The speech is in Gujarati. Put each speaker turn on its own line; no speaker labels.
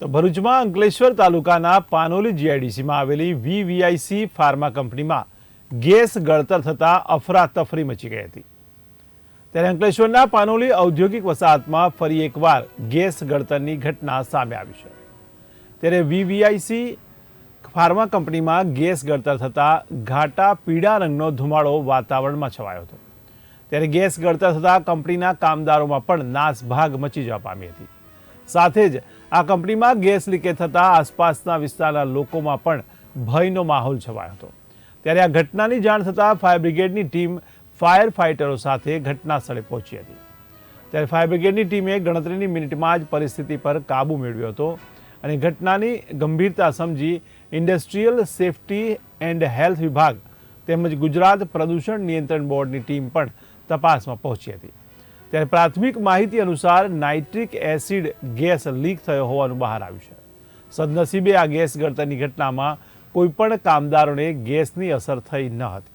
તો ભરૂચમાં અંકલેશ્વર તાલુકાના પાનોલી જીઆઈડીસીમાં આવેલી વીવીઆઈસી ફાર્મા કંપનીમાં ગેસ ગળતર થતાં અફરાતફરી મચી ગઈ હતી. ત્યારે અંકલેશ્વરના પાનોલી ઔદ્યોગિક વસાહતમાં ફરી એકવાર ગેસ ગળતરની ઘટના સામે આવી છે. ત્યારે વીવીઆઈસી ફાર્મા કંપનીમાં ગેસ ગળતર થતાં ઘાટા પીળા રંગનો ધુમાડો વાતાવરણમાં છવાયો હતો. ત્યારે ગેસ ગળતર થતાં કંપનીના કામદારોમાં પણ નાસભાગ મચી જવા પામી હતી. સાથે જ આ કંપનીમાં ગેસ લીકેજ થતાં આસપાસના વિસ્તારના લોકોમાં પણ ભયનો માહોલ છવાયો હતો. ત્યારે આ ઘટનાની જાણ થતાં ફાયર બ્રિગેડની ટીમ ફાયર ફાઇટરો સાથે ઘટના સ્થળે પહોંચી હતી. ત્યારે ફાયર બ્રિગેડની ટીમે ગણતરીની મિનિટમાં જ પરિસ્થિતિ પર કાબૂ મેળવ્યો હતો અને ઘટનાની ગંભીરતા સમજી ઇન્ડસ્ટ્રીયલ સેફટી એન્ડ હેલ્થ વિભાગ તેમજ ગુજરાત પ્રદૂષણ નિયંત્રણ બોર્ડની ટીમ પણ તપાસમાં પહોંચી હતી. ત્યારે પ્રાથમિક માહિતી અનુસાર નાઇટ્રિક એસિડ ગેસ લીક થયો હોવાનું બહાર આવ્યું છે. સદનસીબે આ ગેસ ગળતરની ઘટનામાં કોઈપણ કામદારોને ગેસની અસર થઈ ન હતી.